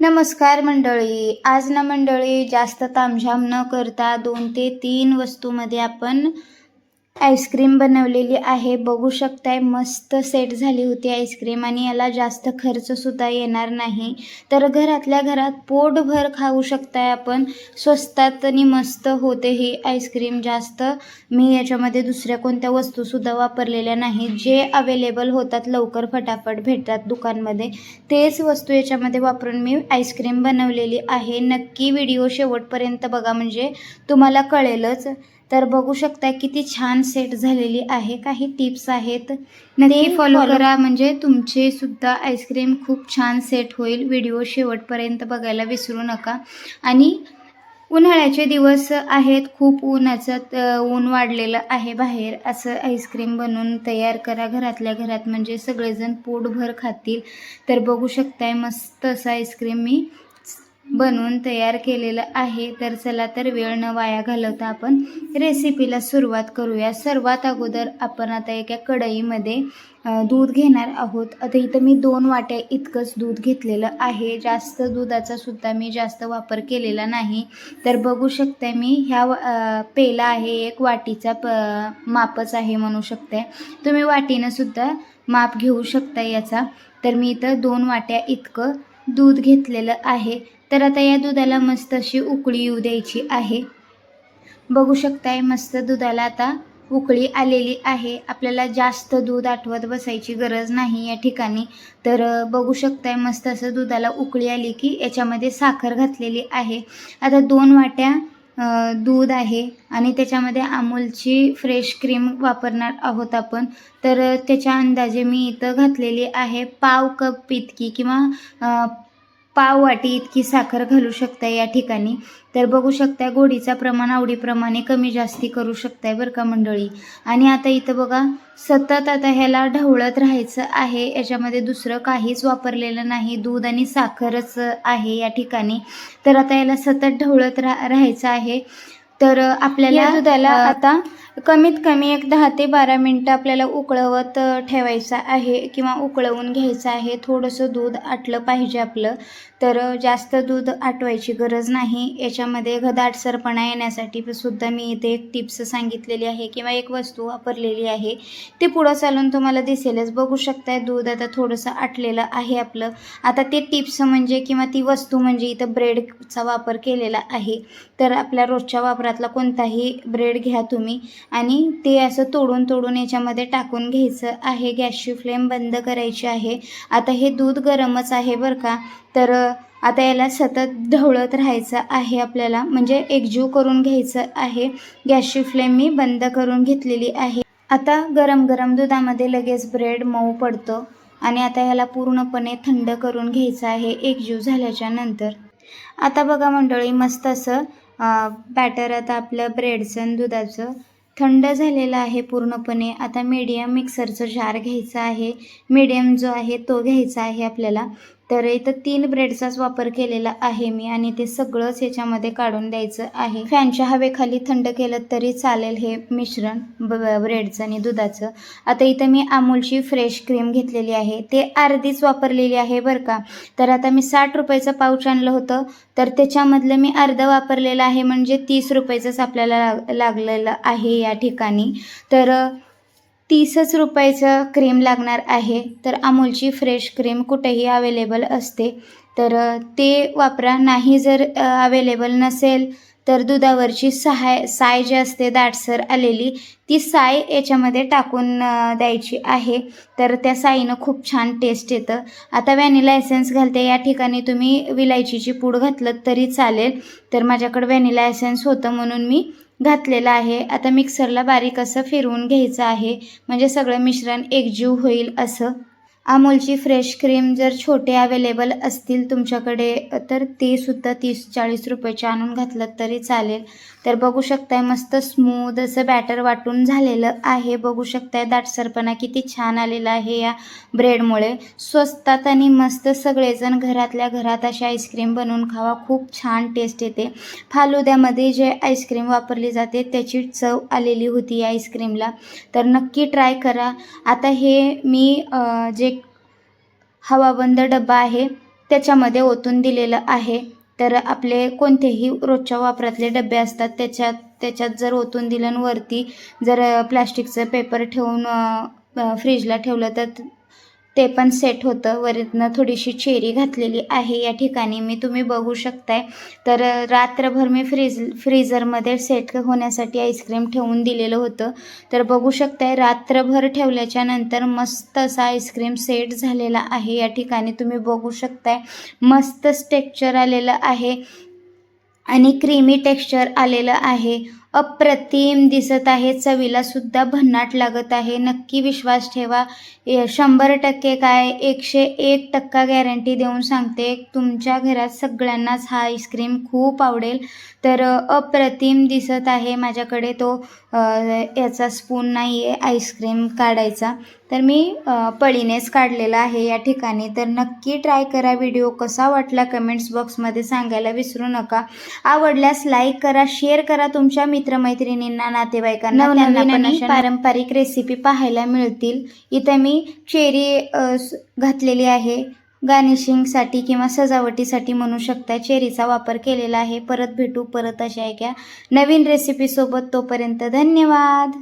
नमस्कार मंडळी. आज ना मंडळी जास्त तामझाम न करता दोन ते तीन वस्तूमध्ये आपण आईस्क्रीम बनवलेली आहे. बघू शकताय मस्त सेट झाली होती आईस्क्रीम आणि याला जास्त खर्चसुद्धा येणार नाही. तर घरातल्या घरात पोटभर खाऊ शकताय आपण. स्वस्तात आणि मस्त होते ही आईस्क्रीम. जास्त मी याच्यामध्ये दुसऱ्या कोणत्या वस्तूसुद्धा वापरलेल्या नाही. जे अवेलेबल होतात लवकर फटाफट भेटतात दुकानमध्ये. तेच वस्तू याच्यामध्ये वापरून मी आईस्क्रीम बनवलेली आहे. नक्की व्हिडिओ शेवटपर्यंत बघा म्हणजे तुम्हाला कळेलच. तर बघू शकता किती छान सेट झालेली आहे. काही टिप्स आहेत. नक्की फॉलो करा. म्हणजे तुमचे सुद्धा आईस्क्रीम खूप छान सेट होईल. व्हिडिओ शेवटपर्यंत बघायला विसरू नका. आणि उन्हाळ्याचे दिवस आहेत. खूप उन्हाचं ऊन वाढलेलं आहे बाहेर. असं आईस्क्रीम बनवून तयार करा. घरातल्या घरात म्हणजे सगळेजण पोटभर खातील. तर बघू शकताय मस्त असं आईस्क्रीम मी बनवून तयार केलेलं आहे. तर चला तर वेळ न वाया घालवता आपण रेसिपीला सुरुवात करूया. सर्वात अगोदर आपण आता एका कढईमध्ये दूध घेणार आहोत. आता इथं मी दोन वाट्या इतकंच दूध घेतलेलं आहे. जास्त दुधाचा सुद्धा मी जास्त वापर केलेला नाही. तर बघू शकते मी ह्या वा- पेला आहे. एक वाटीचा प मापच आहे म्हणू शकते तुम्ही वाटीनं सुद्धा माप घेऊ शकता याचा. तर मी इथं दोन वाट्या इतकं दूध घेतलेलं आहे. तर आता या दुधाला मस्त अशी उकळी येऊ द्यायची आहे. बघू शकताय मस्त दुधाला आता उकळी आलेली आहे. आपल्याला जास्त दूध आठवत बसायची गरज नाही या ठिकाणी. तर बघू शकताय मस्त असं दुधाला उकळी आली की याच्यामध्ये साखर घातलेली आहे. आता दोन वाट्या दूध आहे आणि त्याच्यामध्ये अमूलची फ्रेश क्रीम वापरणार आहोत आपण. तर त्याच्या अंदाजे मी इथं घातलेली आहे पाव कप इतकी किंवा पाव वाटी इतकी साखर घालू शकता या ठिकाणी. तर बघू शकता गोडीचा प्रमाण आवडीप्रमाणे कमी जास्ती करू शकताय बरं का मंडळी. आणि आता इथं बघा सतत आता ह्याला ढवळत राहायचं आहे. याच्यामध्ये दुसरं काहीच वापरलेलं नाही. दूध आणि साखरच आहे या ठिकाणी. तर आता याला सतत ढवळत रा राहायचं आहे. तर आपल्याला दुधाला आता कमीत कमी एक दहा ते बारा मिनटं आपल्याला उकळवत ठेवायचं आहे किंवा उकळवून घ्यायचं आहे. थोडंसं दूध आटलं पाहिजे आपलं. तर जास्त दूध आटवायची गरज नाही. याच्यामध्ये घदाटसरपणा येण्यासाठी सुद्धा मी इथे एक टिप्स सांगितलेली आहे किंवा एक वस्तू वापरलेली आहे. ते पुढं चालून तुम्हाला दिसेलच. बघू शकताय दूध आता थोडंसं आटलेलं आहे आपलं. आता ते टिप्स म्हणजे किंवा ती वस्तू म्हणजे इथं ब्रेडचा वापर केलेला आहे. तर आपल्या रोजच्या आकारातला कोणताही ब्रेड घ्या तुम्ही. आणि ते असं तोडून तोडून याच्यामध्ये टाकून घ्यायचं आहे. गॅसची फ्लेम बंद करायची आहे. आता हे दूध गरमच आहे बरं का. तर आता याला सतत ढवळत राहायचं आहे आपल्याला. म्हणजे एकजीव करून घ्यायचं आहे. गॅसची फ्लेम मी बंद करून घेतलेली आहे. आता गरम गरम दुधामध्ये लगेच ब्रेड मऊ पडतो. आणि आता याला पूर्णपणे थंड करून घ्यायचं आहे. एकजीव झाल्याच्यानंतर. आता बघा मंडळी मस्त असं बॅटर आता आपलं ब्रेडचं आणि दुधाचं थंड झालेलं आहे पूर्णपणे. आता मीडियम मिक्सरचं जार घ्यायचं आहे. मीडियम जो आहे तो घ्यायचा आहे आपल्याला. तर इथं तीन ब्रेडचाच वापर केलेला आहे मी आणि ते सगळंच याच्यामध्ये काढून द्यायचं आहे. फॅनच्या हवेखाली थंड केलं तरी चालेल हे मिश्रण ब ब्रेडचं आणि दुधाचं. आता इथं मी अमूलची फ्रेश क्रीम घेतलेली आहे. ते अर्धीच वापरलेली आहे बरं का. तर आता मी साठ रुपयाचं पाऊच आणलं होतं. तर त्याच्यामधलं मी अर्धं वापरलेलं आहे म्हणजे तीस रुपयाचंच आपल्याला लाग लागलेलं आहे या ठिकाणी. तर तीसच रुपयाचं क्रीम लागणार आहे. तर अमूलची फ्रेश क्रीम कुठेही अवेलेबल असते. तर ते वापरा. नाही जर अवेलेबल नसेल तर दुधावरची सहाय साय जी असते दाटसर आलेली ती साय याच्यामध्ये टाकून द्यायची आहे. तर त्या साईनं खूप छान टेस्ट येतं. आता व्हॅनिला एसेन्स घालते. या ठिकाणी तुम्ही विलायचीची पूड घातलं तरी चालेल. तर माझ्याकडे व्हॅनिला एसेन्स होतं म्हणून मी घातलेलं आहे. आता मिक्सरला बारीक असं फिरवून घ्यायचं आहे. म्हणजे सगळं मिश्रण एकजीव होईल असं. अमूलची फ्रेश क्रीम जर छोटे अवेलेबल असतील तुमच्याकडे तर ते सुद्धा तीस चाळीस रुपयाचे आणून घातलं तरी चालेल. तर बघू शकताय मस्त स्मूद असं बॅटर वाटून झालेलं आहे. बघू शकताय दाटसरपणा किती छान आलेला आहे या ब्रेडमुळे स्वस्तात आणि मस्त सगळेजण घरातल्या घरात अशी आईस्क्रीम बनवून खावा. खूप छान टेस्ट येते. फालुद्यामध्ये जे आईस्क्रीम वापरली जाते त्याची चव आलेली होती या आईस्क्रीमला तर नक्की ट्राय करा. आता हे मी जे हवाबंद डबा आहे त्याच्यामध्ये ओतून दिलेलं आहे. तर आपले कोणतेही रोजच्या वापरातले डबे असतात त्याच्यात त्याच्यात जर ओतून दिलं वरती जर प्लॅस्टिकचं पेपर ठेवून फ्रीजला ठेवलं तर ते पण सेट होतं. वरतनं थोडीशी चेरी घातलेली आहे. या ठिकाणी मी तुम्ही बघू शकताय. तर रात्रभर मी फ्रीज फ्रीझरमध्ये सेट होण्यासाठी आईस्क्रीम ठेवून दिलेलं होतं. तर बघू शकताय रात्रभर ठेवल्याच्या नंतर मस्त असा आईस्क्रीम सेट झालेला आहे. या ठिकाणी तुम्ही बघू शकताय मस्त स्टेक्चर आलेलं आहे आणि क्रीमी टेक्स्चर आलेलं आहे. अप्रतिम दिसत आहे. चवीला सुद्धा भन्नाट लागत आहे. नक्की विश्वास ठेवा. शंभर टक्के काय? एकशे एक टक्का गॅरंटी देऊन सांगते तुमच्या घरात सगळ्यांनाच हा आईस्क्रीम खूप आवडेल. तर अप्रतिम दिसत आहे माझ्याकडे तो याचा स्पून नाही आहे आईस्क्रीम काढायचा. तर मी पळीनेच काढलेला आहे या ठिकाणी. तर नक्की ट्राय करा व्हिडिओ कसा वाटला कमेंट्स बॉक्समध्ये सांगायला विसरू नका. आवडल्यास लाईक करा शेअर करा तुमच्या मित्रमैत्रिणींना नातेवाईकांना नवनवीन पारंपरिक रेसिपी पाहायला मिळतील. इथं मी चेरी घातलेली आहे. गार्निशिंगसाठी किंवा सजावटीसाठी म्हणू शकता चेरीचा वापर केलेला आहे. परत भेटू परत अशा एका नवीन रेसिपीसोबत तोपर्यंत धन्यवाद!